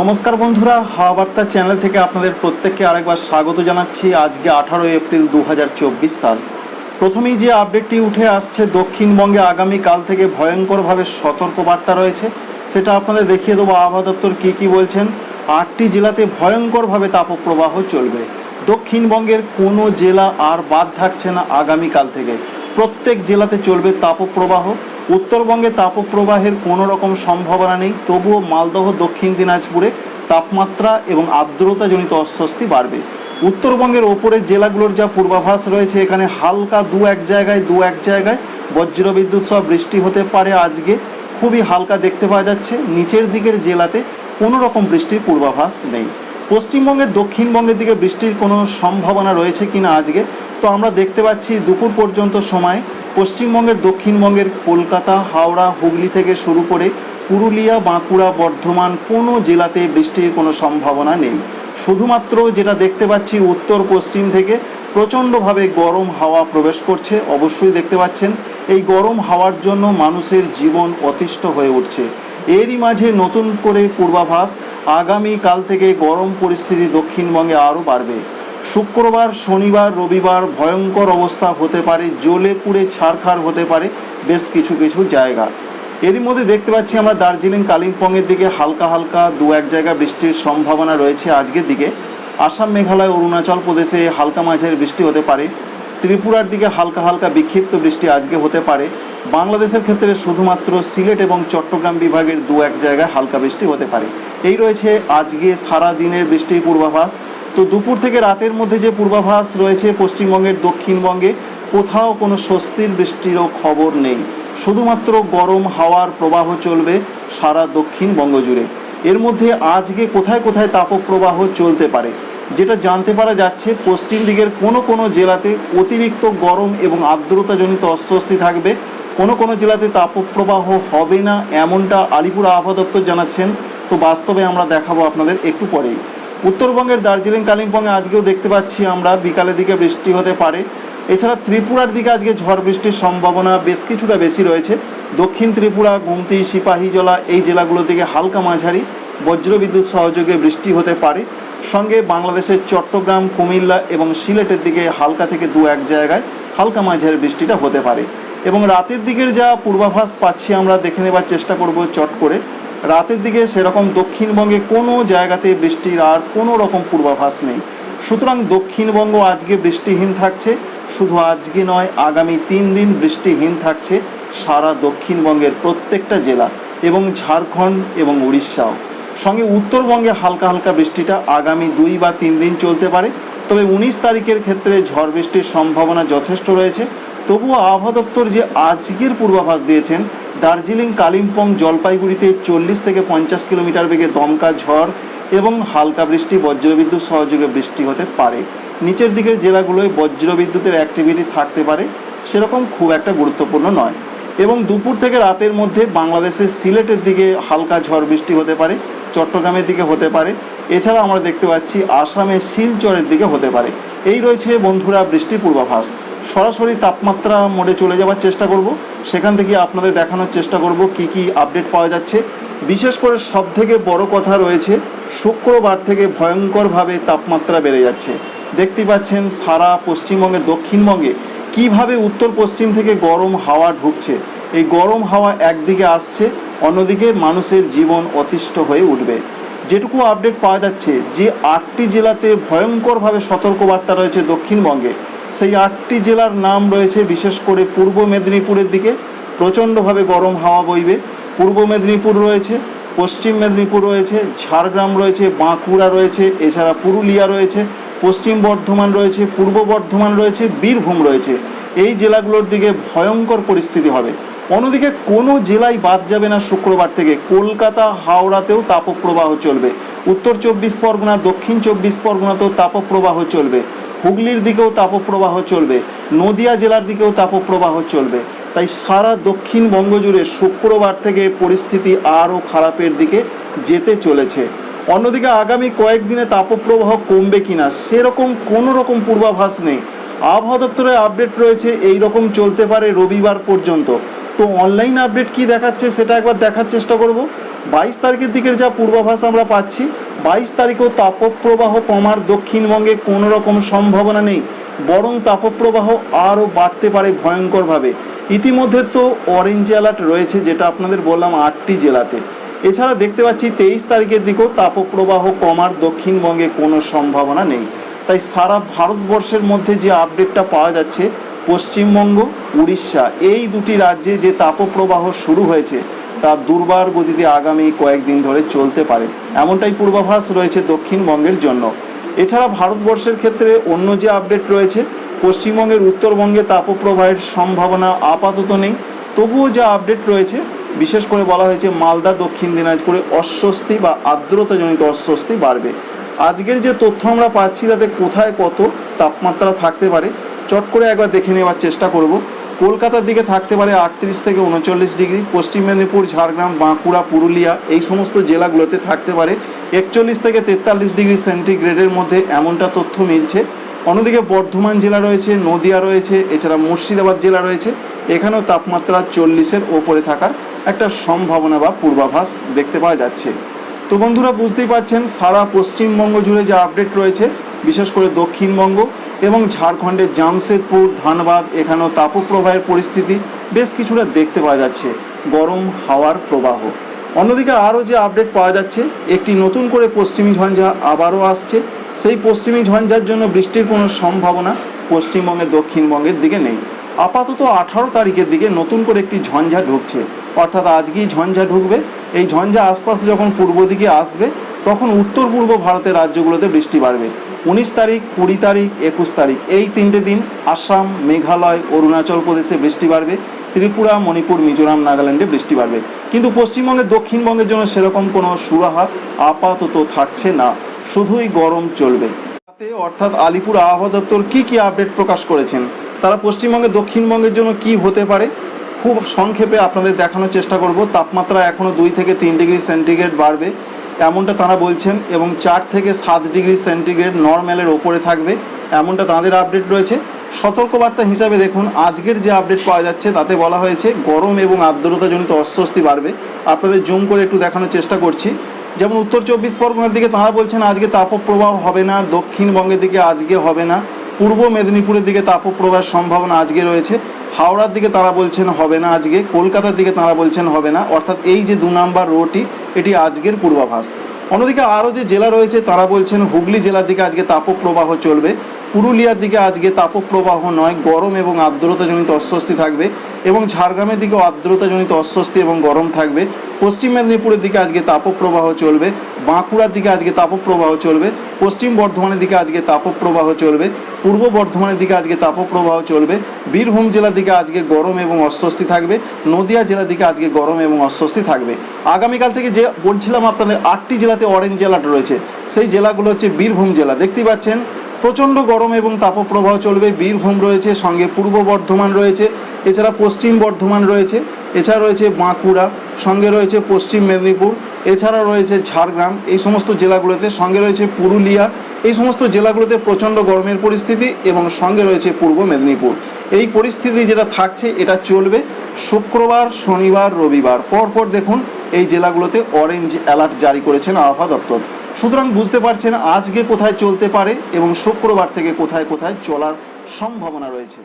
নমস্কার বন্ধুরা, হাওয়া বার্তা চ্যানেল থেকে আপনাদের প্রত্যেককে আরেকবার স্বাগত জানাচ্ছি আজকে আঠারোই এপ্রিল দু হাজার চব্বিশ সাল। প্রথমেই যে আপডেটটি উঠে আসছে, দক্ষিণবঙ্গে আগামী কাল থেকে ভয়ঙ্করভাবে সতর্কবার্তা রয়েছে, সেটা আপনাদের দেখিয়ে দেবো। আবহাওয়া দপ্তর কী কী বলছেন? আটটি জেলাতে ভয়ঙ্করভাবে তাপপ্রবাহ চলবে। দক্ষিণবঙ্গের কোনো জেলা আর বাদ থাকছে না আগামীকাল থেকে। প্রত্যেক জেলাতে চলবে তাপপ্রবাহ। উত্তরবঙ্গে তাপপ্রবাহের কোনো রকম সম্ভাবনা নেই, তবুও মালদহ, দক্ষিণ দিনাজপুরে তাপমাত্রা এবং আর্দ্রতাজনিত অস্বস্তি বাড়বে। উত্তরবঙ্গের ওপরের জেলাগুলোর যা পূর্বাভাস রয়েছে, এখানে হালকা দু এক জায়গায়, দু এক জায়গায় বজ্রবিদ্যুৎ সহ বৃষ্টি হতে পারে আজকে। খুবই হালকা দেখতে পাওয়া যাচ্ছে। নিচের দিকের জেলাতে কোনো রকম বৃষ্টির পূর্বাভাস নেই। পশ্চিমবঙ্গের, দক্ষিণবঙ্গের দিকে বৃষ্টির কোনো সম্ভাবনা রয়েছে কিনা আজকে? তো আমরা দেখতে পাচ্ছি দুপুর পর্যন্ত সময় পশ্চিমবঙ্গের, দক্ষিণবঙ্গের কলকাতা, হাওড়া, হুগলি থেকে শুরু করে পুরুলিয়া, বাঁকুড়া, বর্ধমান কোনো জেলাতে বৃষ্টির কোনো সম্ভাবনা নেই। শুধুমাত্র যেটা দেখতে পাচ্ছি উত্তর পশ্চিম থেকে প্রচণ্ডভাবে গরম হাওয়া প্রবেশ করছে। অবশ্যই দেখতে পাচ্ছেন, এই গরম হাওয়ার জন্য মানুষের জীবন অতিষ্ঠ হয়ে উঠছে। এরই মাঝে নতুন করে পূর্বাভাস। আগামী কাল থেকে গরম পরিস্থিতি দক্ষিণবঙ্গে আরও বাড়বে। শুক্রবার, শনিবার, রবিবার ভয়ঙ্কর অবস্থা হতে পারে জ্বলে পুড়ে ছারখার হতে পারে বেশ কিছু কিছু জায়গা। এরই মধ্যে দেখতে পাচ্ছি আমরা দার্জিলিং, কালিম্পংয়ের দিকে হালকা হালকা দু এক জায়গা বৃষ্টির সম্ভাবনা রয়েছে আজকের দিকে। আসাম, মেঘালয়, অরুণাচল প্রদেশে হালকা মাঝের বৃষ্টি হতে পারে। ত্রিপুরার দিকে হালকা হালকা বিক্ষিপ্ত বৃষ্টি আজকে হতে পারে। বাংলাদেশের ক্ষেত্রে শুধুমাত্র সিলেট এবং চট্টগ্রাম বিভাগের দু এক জায়গায় হালকা বৃষ্টি হতে পারে। এই রয়েছে আজকে সারা দিনের বৃষ্টির পূর্বাভাস। তো দুপুর থেকে রাতের মধ্যে যে পূর্বাভাস রয়েছে পশ্চিমবঙ্গের দক্ষিণবঙ্গে, কোথাও কোনো স্বস্তির বৃষ্টিরও খবর নেই। শুধুমাত্র গরম হাওয়ার প্রবাহ চলবে সারা দক্ষিণবঙ্গ জুড়ে। এর মধ্যে আজকে কোথায় কোথায় তাপপ্রবাহ চলতে পারে, যেটা জানতে পারা যাচ্ছে পশ্চিম দিকের কোনো কোনো জেলাতে অতিরিক্ত গরম এবং আর্দ্রতাজনিত অস্বস্তি থাকবে। কোনো কোনো জেলাতে তাপপ্রবাহ হবে না এমনটা আলিপুর আবহাওয়া দপ্তর জানাচ্ছেন। তো বাস্তবে আমরা দেখাবো আপনাদের একটু পরেই। উত্তরবঙ্গের দার্জিলিং, কালিম্পংয়ে আজকেও দেখতে পাচ্ছি আমরা বিকালের দিকে বৃষ্টি হতে পারে। এছাড়া ত্রিপুরার দিকে আজকে ঝড় বৃষ্টির সম্ভাবনা বেশ কিছুটা বেশি রয়েছে। দক্ষিণ ত্রিপুরা, গুমতি, সিপাহীজলা এই জেলাগুলোর দিকে হালকা মাঝারি বজ্রবিদ্যুৎ সহযোগে বৃষ্টি হতে পারে। সঙ্গে বাংলাদেশের চট্টগ্রাম, কুমিল্লা এবং সিলেটের দিকে হালকা থেকে দু এক জায়গায় হালকা মাঝারি বৃষ্টিটা হতে পারে। এবং রাতের দিকের যা পূর্বাভাস পাচ্ছি আমরা দেখে নেবার চেষ্টা করব চট করে। রাতের দিকে সেরকম দক্ষিণবঙ্গে কোনো জায়গাতে বৃষ্টির আর কোনো রকম পূর্বাভাস নেই। সুতরাং দক্ষিণবঙ্গ আজকে বৃষ্টিহীন থাকছে, শুধু আজকে নয়, আগামী তিন দিন বৃষ্টিহীন থাকছে সারা দক্ষিণবঙ্গের প্রত্যেকটা জেলা এবং ঝাড়খণ্ড এবং উড়িষ্যাও। সঙ্গে উত্তরবঙ্গে হালকা হালকা বৃষ্টিটা আগামী দুই বা তিন দিন চলতে পারে, তবে উনিশ তারিখের ক্ষেত্রে ঝড় বৃষ্টির সম্ভাবনা যথেষ্ট রয়েছে। তবুও আবহাওয়া দপ্তর যে আজকের পূর্বাভাস দিয়েছেন, দার্জিলিং, কালিম্পং, জলপাইগুড়িতে চল্লিশ থেকে পঞ্চাশ কিলোমিটার বেগে দমকা ঝড় এবং হালকা বৃষ্টি, বজ্রবিদ্যুৎ সহযোগে বৃষ্টি হতে পারে। নিচের দিকের জেলাগুলোয় বজ্রবিদ্যুতের অ্যাক্টিভিটি থাকতে পারে, সেরকম খুব একটা গুরুত্বপূর্ণ নয়। এবং দুপুর থেকে রাতের মধ্যে বাংলাদেশের সিলেটের দিকে হালকা ঝড় বৃষ্টি হতে পারে, চট্টগ্রামের দিকে হতে পারে। এছাড়া আমরা দেখতে পাচ্ছি আসামের শিলচরের দিকে হতে পারে। এই রয়েছে বন্ধুরা বৃষ্টির পূর্বাভাস। সরাসরি তাপমাত্রা মোডে চলে যাওয়ার চেষ্টা করব। সেখান থেকে আপনাদের দেখানোর চেষ্টা করব কি কি আপডেট পাওয়া যাচ্ছে। বিশেষ করে সব থেকে বড় কথা রয়েছে, শুক্রবার থেকে ভয়ঙ্করভাবে তাপমাত্রা বেড়ে যাচ্ছে। দেখতে পাচ্ছেন সারা পশ্চিমবঙ্গে, দক্ষিণবঙ্গে কীভাবে উত্তর পশ্চিম থেকে গরম হাওয়া ঢুকছে। এই গরম হাওয়া একদিকে আসছে, অন্যদিকে মানুষের জীবন অতিষ্ঠ হয়ে উঠবে। যেটুকু আপডেট পাওয়া যাচ্ছে, যে আটটি জেলাতে ভয়ঙ্করভাবে সতর্কবার্তা রয়েছে দক্ষিণবঙ্গে। সেই আটটি জেলার নাম রয়েছে, বিশেষ করে পূর্ব মেদিনীপুরের দিকে। প্রচণ্ডভাবে গরম হাওয়া বইবে। পূর্ব মেদিনীপুর রয়েছে, পশ্চিম মেদিনীপুর রয়েছে, ঝাড়গ্রাম রয়েছে, বাঁকুড়া রয়েছে, এছাড়া পুরুলিয়া রয়েছে, পশ্চিম বর্ধমান রয়েছে, পূর্ব বর্ধমান রয়েছে, বীরভূম রয়েছে। এই জেলাগুলোর দিকে ভয়ঙ্কর পরিস্থিতি হবে। অন্যদিকে কোনো জেলায় বাদ যাবে না শুক্রবার থেকে। কলকাতা, হাওড়াতেও তাপপ্রবাহ চলবে। উত্তর চব্বিশ পরগনা, দক্ষিণ চব্বিশ পরগনাতেও তাপপ্রবাহ চলবে। হুগলির দিকেও তাপপ্রবাহ চলবে, নদিয়া জেলার দিকেও তাপপ্রবাহ চলবে। তাই সারা দক্ষিণবঙ্গ জুড়ে শুক্রবার থেকে পরিস্থিতি আরও খারাপের দিকে যেতে চলেছে। অন্যদিকে আগামী কয়েকদিনে তাপপ্রবাহ কমবে কিনা, সেরকম কোনো রকম পূর্বাভাস নেই। আবহাওয়া দপ্তরের আপডেট রয়েছে, এই রকম চলতে পারে রবিবার পর্যন্ত। তো অনলাইন আপডেট কি দেখাচ্ছে, সেটা একবার দেখার চেষ্টা করব। বাইশ তারিখের দিকের যা পূর্বাভাস আমরা পাচ্ছি, বাইশ তারিখেও তাপপ্রবাহ কমার দক্ষিণবঙ্গে কোনো রকম সম্ভাবনা নেই, বরং তাপপ্রবাহ আরও বাড়তে পারে ভয়ঙ্করভাবে। ইতিমধ্যে তো অরেঞ্জ অ্যালার্ট রয়েছে, যেটা আপনাদের বললাম আটটি জেলাতে। এছাড়া দেখতে পাচ্ছি তেইশ তারিখের দিকেও তাপপ্রবাহ কমার দক্ষিণবঙ্গে কোনো সম্ভাবনা নেই। তাই সারা ভারতবর্ষের মধ্যে যে আপডেটটা পাওয়া যাচ্ছে, পশ্চিমবঙ্গ, উড়িষ্যা, এই দুটি রাজ্যে যে তাপপ্রবাহ শুরু হয়েছে তা দুর্বার গতিতে আগামী কয়েকদিন ধরে চলতে পারে। এমনটাই পূর্বাভাস রয়েছে দক্ষিণবঙ্গের জন্য। এছাড়া ভারতবর্ষের ক্ষেত্রে অন্য যে আপডেট রয়েছে, পশ্চিমবঙ্গের উত্তরবঙ্গে তাপপ্রবাহের সম্ভাবনা আপাতত নেই। তবুও যা আপডেট রয়েছে, বিশেষ করে বলা হয়েছে মালদা, দক্ষিণ দিনাজপুরে অস্বস্তি বা আর্দ্রতাজনিত অস্বস্তি বাড়বে। আজকের যে তথ্য আমরা পাচ্ছি তাতে কোথায় কত তাপমাত্রা থাকতে পারে, চট করে একবার দেখে নেওয়ার চেষ্টা করব। কলকাতার দিকে থাকতে পারে আটত্রিশ থেকে উনচল্লিশ ডিগ্রি, পশ্চিম মেদিনীপুর, ঝাড়গ্রাম, বাঁকুড়া, পুরুলিয়া, এই সমস্ত জেলাগুলোতে থাকতে পারে একচল্লিশ থেকে তেতাল্লিশ ডিগ্রি সেন্টিগ্রেডের মধ্যে এমনটা তথ্য মিলছে। অন্যদিকে বর্ধমান জেলা রয়েছে, নদিয়া রয়েছে, এছাড়া মুর্শিদাবাদ জেলা রয়েছে, এখানেও তাপমাত্রা চল্লিশের ওপরে থাকার একটা সম্ভাবনা বা পূর্বাভাস দেখতে পাওয়া যাচ্ছে। তো বন্ধুরা, বুঝতেই পারছেন, সারা পশ্চিমবঙ্গ জুড়ে যে আপডেট রয়েছে, বিশেষ করে দক্ষিণবঙ্গ এবং ঝাড়খণ্ডের জামশেদপুর, ধানবাদ, এখানেও তাপপ্রবাহের পরিস্থিতি বেশ কিছুটা দেখতে পাওয়া যাচ্ছে। গরম হাওয়ার প্রবাহ। অন্যদিকে আরও যে আপডেট পাওয়া যাচ্ছে, একটি নতুন করে পশ্চিমী ঝঞ্ঝা আবারও আসছে। সেই পশ্চিমী ঝঞ্ঝার জন্য বৃষ্টির কোনো সম্ভাবনা পশ্চিমবঙ্গের দক্ষিণবঙ্গের দিকে নেই। আপাতত আঠারো তারিখের দিকে নতুন করে একটি ঝঞ্ঝা ঢুকছে। অর্থাৎ আজকেই ঝঞ্ঝা ঢুকবে। এই ঝঞ্ঝা আস্তে আস্তে যখন পূর্ব দিকে আসবে, তখন উত্তর পূর্ব ভারতের রাজ্যগুলোতে বৃষ্টি বাড়বে। উনিশ তারিখ, কুড়ি তারিখ, একুশ তারিখ, এই তিনটে দিন আসাম, মেঘালয়, অরুণাচল প্রদেশে বৃষ্টি বাড়বে, ত্রিপুরা, মণিপুর, মিজোরাম, নাগাল্যান্ডে বৃষ্টি বাড়বে। কিন্তু পশ্চিমবঙ্গের দক্ষিণবঙ্গের জন্য সেরকম কোনো সুরাহা আপাতত থাকছে না, শুধুই গরম চলবে। তাতে অর্থাৎ আলিপুর আবহাওয়া দপ্তর কী কী আপডেট প্রকাশ করেছেন? তারা পশ্চিমবঙ্গে, দক্ষিণবঙ্গের জন্য কি হতে পারে? খুব সংক্ষেপে আপনাদের দেখানোর চেষ্টা করব। তাপমাত্রা এখনও দুই থেকে তিন ডিগ্রি সেন্টিগ্রেড বাড়বে। এমনটা তারা বলছেন এবং চার থেকে সাত ডিগ্রি সেন্টিগ্রেড নর্ম্যালের ওপরে থাকবে, এমনটা তাদের আপডেট রয়েছে। সতর্কবার্তা হিসাবে দেখুন, আজকের যে আপডেট পাওয়া যাচ্ছে, তাতে বলা হয়েছে গরম এবং আর্দ্রতাজনিত অস্বস্তি বাড়বে। আপনাদের জুম করে একটু দেখানোর চেষ্টা করছি। যেমন উত্তর চব্বিশ পরগনার দিকে তারা বলছেন, আজকে তাপপ্রবাহ হবে না, দক্ষিণবঙ্গের দিকে আজকে হবে না। পূর্ব মেদিনীপুরের দিকে তাপপ্রবাহের সম্ভাবনা আজকে রয়েছে। হাওড়ার দিকে তারা বলছেন হবে না আজকে, কলকাতার দিকে তারা বলছেন হবে না। অর্থাৎ এই যে দু নাম্বার রোডটি, এটি আজকের পূর্বাভাস। অন্যদিকে আরও যে জেলা রয়েছে, তারা বলছেন হুগলি জেলার দিকে আজকে তাপপ্রবাহ চলবে। পুরুলিয়ার দিকে আজকে তাপপ্রবাহ নয়, গরম এবং আর্দ্রতাজনিত অস্বস্তি থাকবে এবং ঝাড়গ্রামের দিকেও আর্দ্রতাজনিত অস্বস্তি এবং গরম থাকবে। পশ্চিম মেদিনীপুরের দিকে আজকে তাপপ্রবাহ চলবে, বাঁকুড়ার দিকে আজকে তাপপ্রবাহ চলবে, পশ্চিম বর্ধমানের দিকে আজকে তাপপ্রবাহ চলবে, পূর্ব বর্ধমানের দিকে আজকে তাপপ্রবাহ চলবে, বীরভূম জেলার দিকে আজকে গরম এবং অস্বস্তি থাকবে, নদিয়া জেলার দিকে আজকে গরম এবং অস্বস্তি থাকবে। আগামীকাল থেকে যে বলছিলাম আপনাদের আটটি জেলাতে অরেঞ্জ জেলাটা রয়েছে, সেই জেলাগুলো হচ্ছে বীরভূম জেলা। দেখতেই পাচ্ছেন প্রচণ্ড গরম এবং তাপপ্রবাহ চলবে। বীরভূম রয়েছে, সঙ্গে পূর্ব বর্ধমান রয়েছে, এছাড়া পশ্চিম বর্ধমান রয়েছে, এছাড়া রয়েছে বাঁকুড়া, সঙ্গে রয়েছে পশ্চিম মেদিনীপুর, এছাড়া রয়েছে ঝাড়গ্রাম, এই সমস্ত জেলাগুলোতে, সঙ্গে রয়েছে পুরুলিয়া, এই সমস্ত জেলাগুলোতে প্রচণ্ড গরমের পরিস্থিতি এবং সঙ্গে রয়েছে পূর্ব মেদিনীপুর। এই পরিস্থিতি যেটা থাকছে, এটা চলবে শুক্রবার, শনিবার, রবিবার। পরপর দেখুন, এই জেলাগুলোতে অরেঞ্জ অ্যালার্ট জারি করেছেন আবহাওয়া দপ্তর। সুতরাং বুঝতে পারছেন আজকে কোথায় চলতে পারে এবং শুক্রবার থেকে কোথায় কোথায় চলার সম্ভাবনা রয়েছে।